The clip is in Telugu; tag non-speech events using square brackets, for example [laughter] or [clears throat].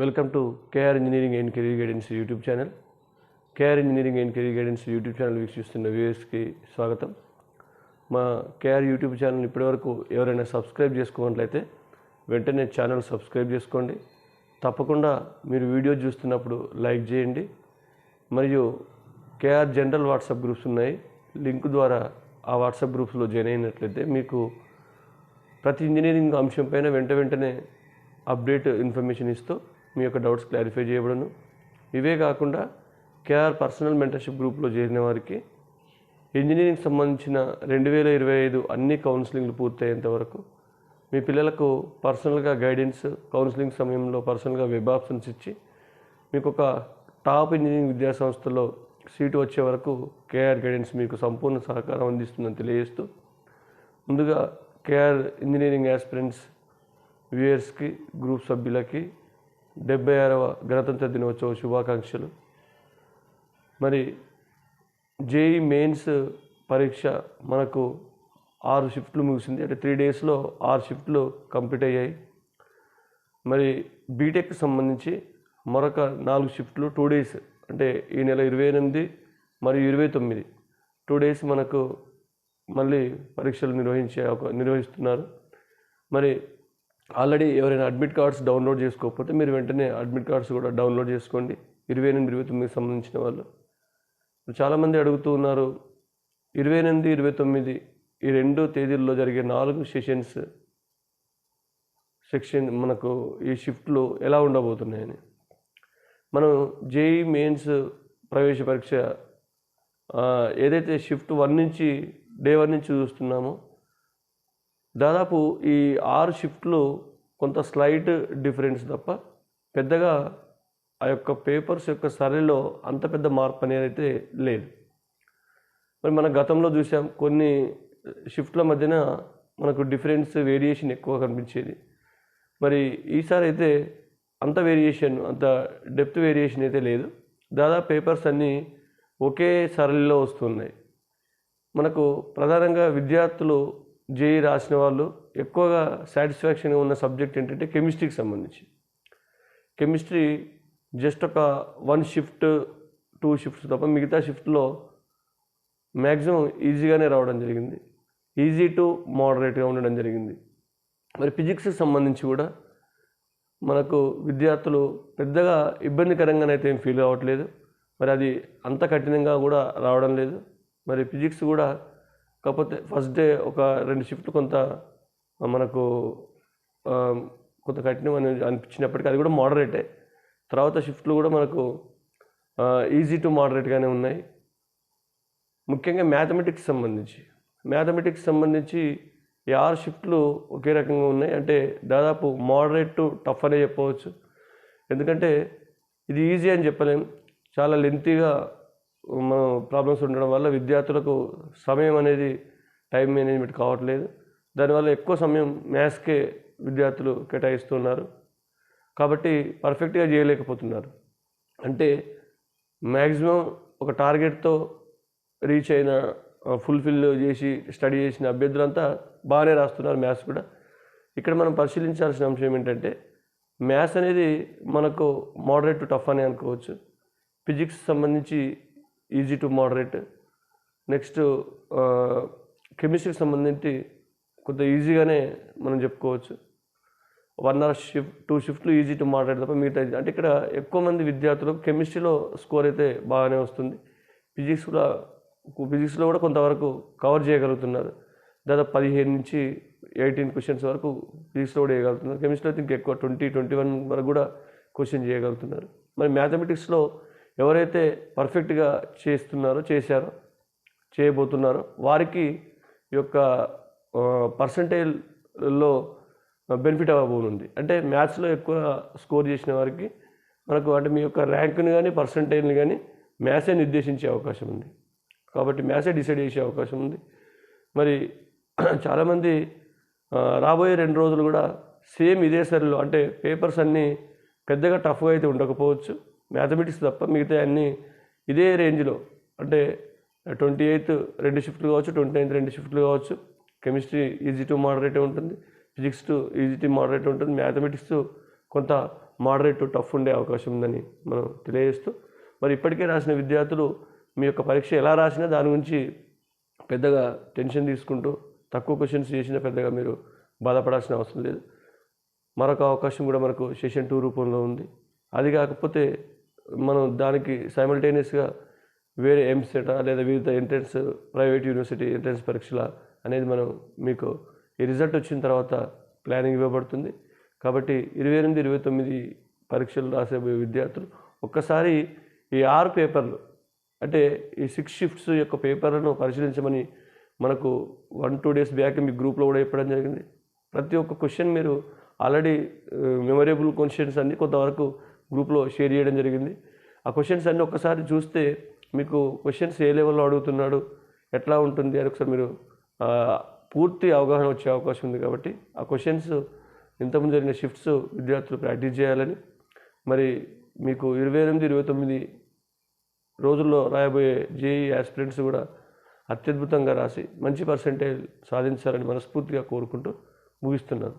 Welcome to KR engineering and career guidance YouTube channel KR engineering and career guidance YouTube channel వీక్షిస్తున్న వ్యూయర్స్కి స్వాగతం. మా కేఆర్ యూట్యూబ్ ఛానల్ ఇప్పటివరకు ఎవరైనా సబ్స్క్రైబ్ చేసుకున్నట్లయితే వెంటనే ఛానల్ సబ్స్క్రైబ్ చేసుకోండి. తప్పకుండా మీరు వీడియో చూస్తున్నప్పుడు లైక్ చేయండి. మరియు కేఆర్ జనరల్ వాట్సాప్ గ్రూప్స్ ఉన్నాయి. లింక్ ద్వారా ఆ వాట్సాప్ గ్రూప్స్లో జాయిన్ అయినట్లయితే మీకు ప్రతి ఇంజనీరింగ్ అంశం పైన వెంట వెంటనే అప్డేట్ ఇన్ఫర్మేషన్ ఇస్తూ మీ యొక్క డౌట్స్ క్లారిఫై చేయబడను. ఇవే కాకుండా కేఆర్ పర్సనల్ మెంటర్షిప్ గ్రూప్లో చేరిన వారికి ఇంజనీరింగ్ సంబంధించిన రెండు వేల ఇరవై ఐదు అన్ని కౌన్సిలింగ్లు పూర్తయ్యేంత వరకు మీ పిల్లలకు పర్సనల్గా గైడెన్స్ కౌన్సిలింగ్ సమయంలో పర్సనల్గా వెబ్ ఆప్షన్స్ ఇచ్చి మీకు ఒక టాప్ ఇంజనీరింగ్ విద్యా సంస్థలో సీటు వచ్చే వరకు కేఆర్ గైడెన్స్ మీకు సంపూర్ణ సహకారం అందిస్తుందని తెలియజేస్తూ ముందుగా కేఆర్ ఇంజనీరింగ్ యాస్పిరెంట్స్ వ్యూయర్స్కి గ్రూప్ సభ్యులకి డెబ్బై ఆరవ గణతంత్ర దినోత్సవ శుభాకాంక్షలు. మరి జేఈ మెయిన్స్ పరీక్ష మనకు ఆరు షిఫ్ట్లు ముగిసింది. అంటే త్రీ డేస్లో ఆరు షిఫ్ట్లు కంప్లీట్ అయ్యాయి. మరి బీటెక్ సంబంధించి మరొక నాలుగు షిఫ్ట్లు టూ డేస్ అంటే ఈ నెల ఇరవై ఎనిమిది మరియు ఇరవై తొమ్మిది. టూ డేస్ మనకు మళ్ళీ పరీక్షలు నిర్వహించే ఒక నిర్వహిస్తున్నారు. మరి ఆల్రెడీ ఎవరైనా అడ్మిట్ కార్డ్స్ డౌన్లోడ్ చేసుకోకపోతే మీరు వెంటనే అడ్మిట్ కార్డ్స్ కూడా డౌన్లోడ్ చేసుకోండి. ఇరవై ఎనిమిది ఇరవై తొమ్మిదికి సంబంధించిన వాళ్ళు. చాలామంది అడుగుతూ ఉన్నారు ఇరవై ఎనిమిది ఇరవై తొమ్మిది ఈ రెండు తేదీల్లో జరిగే నాలుగు సెషన్స్ సెక్షన్ మనకు ఈ షిఫ్ట్లు ఎలా ఉండబోతున్నాయని. మనం జేఈ మెయిన్స్ ప్రవేశ పరీక్ష ఏదైతే షిఫ్ట్ వన్ నుంచి డే వన్ నుంచి చూస్తున్నామో దాదాపు ఈ ఆరు షిఫ్ట్లు కొంత స్లైట్ డిఫరెన్స్ తప్ప పెద్దగా ఆ యొక్క పేపర్స్ యొక్క సరళిలో అంత పెద్ద మార్పు అనేది అయితే లేదు. మరి మన గతంలో చూసాం కొన్ని షిఫ్ట్ల మధ్యన మనకు డిఫరెన్స్ వేరియేషన్ ఎక్కువ కనిపించేది. మరి ఈసారి అయితే అంత వేరియేషన్ అంత డెప్త్ వేరియేషన్ అయితే లేదు. దాదాపు పేపర్స్ అన్నీ ఒకే సరళిలో వస్తున్నాయి. మనకు ప్రధానంగా విద్యార్థులు జేఈ రాసిన వాళ్ళు ఎక్కువగా సాటిస్ఫాక్షన్గా ఉన్న సబ్జెక్ట్ ఏంటంటే కెమిస్ట్రీకి సంబంధించి. కెమిస్ట్రీ జస్ట్ ఒక వన్ షిఫ్ట్ టూ షిఫ్ట్స్ తప్ప మిగతా షిఫ్ట్లో మ్యాక్సిమం ఈజీగానే రావడం జరిగింది. ఈజీ టు మోడరేట్గా ఉండడం జరిగింది. మరి ఫిజిక్స్కి సంబంధించి కూడా మనకు విద్యార్థులు పెద్దగా ఇబ్బందికరంగానైతే ఏం ఫీల్ అవ్వట్లేదు మరి అది అంత కఠినంగా కూడా రావడం లేదు. మరి ఫిజిక్స్ కూడా కాకపోతే ఫస్ట్ డే ఒక రెండు షిఫ్ట్లు కొంత మనకు కొంత కఠినం అని అనిపించినప్పటికీ అది కూడా మోడరేటే తర్వాత షిఫ్ట్లు కూడా మనకు ఈజీ టు మోడరేట్గానే ఉన్నాయి. ముఖ్యంగా మ్యాథమెటిక్స్ సంబంధించి. మ్యాథమెటిక్స్ సంబంధించి ఈ ఆరు షిఫ్ట్లు ఒకే రకంగా ఉన్నాయి. అంటే దాదాపు మోడరేట్ టు టఫ్ అనే చెప్పవచ్చు. ఎందుకంటే ఇది ఈజీ అని చెప్పలేం. చాలా లెంతీగా మనం ప్రాబ్లమ్స్ ఉండడం వల్ల విద్యార్థులకు సమయం అనేది టైం మేనేజ్మెంట్ కావట్లేదు. దానివల్ల ఎక్కువ సమయం మ్యాథ్స్కే విద్యార్థులు కేటాయిస్తున్నారు. కాబట్టి పర్ఫెక్ట్గా చేయలేకపోతున్నారు. అంటే మ్యాక్సిమం ఒక టార్గెట్తో రీచ్ అయిన ఫుల్ఫిల్ చేసి స్టడీ చేసిన అభ్యర్థులంతా బాగానే రాస్తున్నారు మ్యాథ్స్ కూడా. ఇక్కడ మనం పరిశీలించాల్సిన అంశం ఏంటంటే మ్యాథ్స్ అనేది మనకు మోడరేట్ టు టఫ్ అని అనుకోవచ్చు. ఫిజిక్స్ సంబంధించి ఈజీ టు మోడరేట్. నెక్స్ట్ కెమిస్ట్రీకి సంబంధించి కొంత ఈజీగానే మనం చెప్పుకోవచ్చు. వన్ అవర్ షిఫ్ట్ టూ షిఫ్ట్లు ఈజీ టు మోడరేట్ తప్ప మిగతా అంటే ఇక్కడ ఎక్కువ మంది విద్యార్థులకు కెమిస్ట్రీలో స్కోర్ అయితే బాగానే వస్తుంది. ఫిజిక్స్ కూడా ఫిజిక్స్లో కూడా కొంతవరకు కవర్ చేయగలుగుతున్నారు. దాదాపు పదిహేను నుంచి ఎయిటీన్ క్వశ్చన్స్ వరకు ఫిజిక్స్లో కూడా చేయగలుగుతున్నారు కెమిస్ట్రీలో అయితే ఇంకెక్కువ ట్వంటీ ట్వంటీ వన్ వరకు కూడా క్వశ్చన్ చేయగలుగుతున్నారు. మరి మ్యాథమెటిక్స్లో ఎవరైతే పర్ఫెక్ట్గా చేస్తున్నారో చేశారో చేయబోతున్నారో వారికి ఈ యొక్క పర్సంటేజ్లో బెనిఫిట్ అవ్వబోనుంది. అంటే మ్యాథ్స్లో ఎక్కువ స్కోర్ చేసిన వారికి మనకు అంటే మీ యొక్క ర్యాంక్ని కానీ పర్సంటేజ్ని కానీ మ్యాథ్సే నిర్దేశించే అవకాశం ఉంది. కాబట్టి మ్యాథ్సే డిసైడ్ చేసే అవకాశం ఉంది. మరి [clears throat] చాలామంది రాబోయే రెండు రోజులు కూడా సేమ్ ఇదే సరిలో అంటే పేపర్స్ అన్నీ పెద్దగా టఫ్గా అయితే ఉండకపోవచ్చు. మ్యాథమెటిక్స్ తప్ప మిగతా అన్నీ ఇదే రేంజ్లో. అంటే ట్వంటీ ఎయిత్ రెండు షిఫ్ట్లు కావచ్చు ట్వంటీ నైన్త్ రెండు షిఫ్ట్లు కావచ్చు. కెమిస్ట్రీ ఈజీ టు మోడరేట్ ఉంటుంది physics to easy to moderate ఉంటుంది మ్యాథమెటిక్స్ కొంత మోడరేట్ టఫ్ ఉండే అవకాశం ఉందని మనం తెలియజేస్తూ. మరి ఇప్పటికే రాసిన విద్యార్థులు మీ యొక్క పరీక్ష ఎలా రాసినా దాని గురించి పెద్దగా టెన్షన్ తీసుకుంటూ తక్కువ క్వశ్చన్స్ చేసినా పెద్దగా మీరు బాధపడాల్సిన అవసరం లేదు. మరొక అవకాశం కూడా మనకు సెషన్ టూ రూపంలో ఉంది. అది కాకపోతే మనం దానికి సైమల్టేనియస్గా వేరే ఎంసెటా లేదా వివిధ ఎంట్రన్స్ ప్రైవేట్ యూనివర్సిటీ ఎంట్రన్స్ పరీక్షల అనేది మనం మీకు ఈ రిజల్ట్ వచ్చిన తర్వాత ప్లానింగ్ ఇవ్వబడుతుంది. కాబట్టి ఇరవై ఎనిమిది ఇరవై తొమ్మిది పరీక్షలు రాసే విద్యార్థులు ఒక్కసారి ఈ ఆరు పేపర్లు అంటే ఈ సిక్స్ షిఫ్ట్స్ యొక్క పేపర్లను పరిశీలించమని మనకు వన్ టూ డేస్ బ్యాక్ మీ గ్రూప్లో కూడా చెప్పడం జరిగింది. ప్రతి ఒక్క క్వశ్చన్ మీరు ఆల్రెడీ మెమొరేబుల్ క్వశ్చన్స్ అన్ని కొంతవరకు గ్రూప్లో షేర్ చేయడం జరిగింది. ఆ క్వశ్చన్స్ అన్నీ ఒక్కసారి చూస్తే మీకు క్వశ్చన్స్ ఏ లెవెల్లో అడుగుతున్నాడు ఎట్లా ఉంటుంది అని ఒకసారి మీరు పూర్తి అవగాహన వచ్చే అవకాశం ఉంది కాబట్టి ఆ క్వశ్చన్స్ ఇంతకుముందు జరిగిన షిఫ్ట్స్ విద్యార్థులు ప్రాక్టీస్ చేయాలని. మరి మీకు ఇరవై ఎనిమిది ఇరవై తొమ్మిది రోజుల్లో రాయబోయే జేఈ ఆస్పిరెంట్స్ కూడా అత్యద్భుతంగా రాసి మంచి పర్సంటేజ్ సాధించాలని మనస్ఫూర్తిగా కోరుకుంటూ ముగిస్తున్నాను.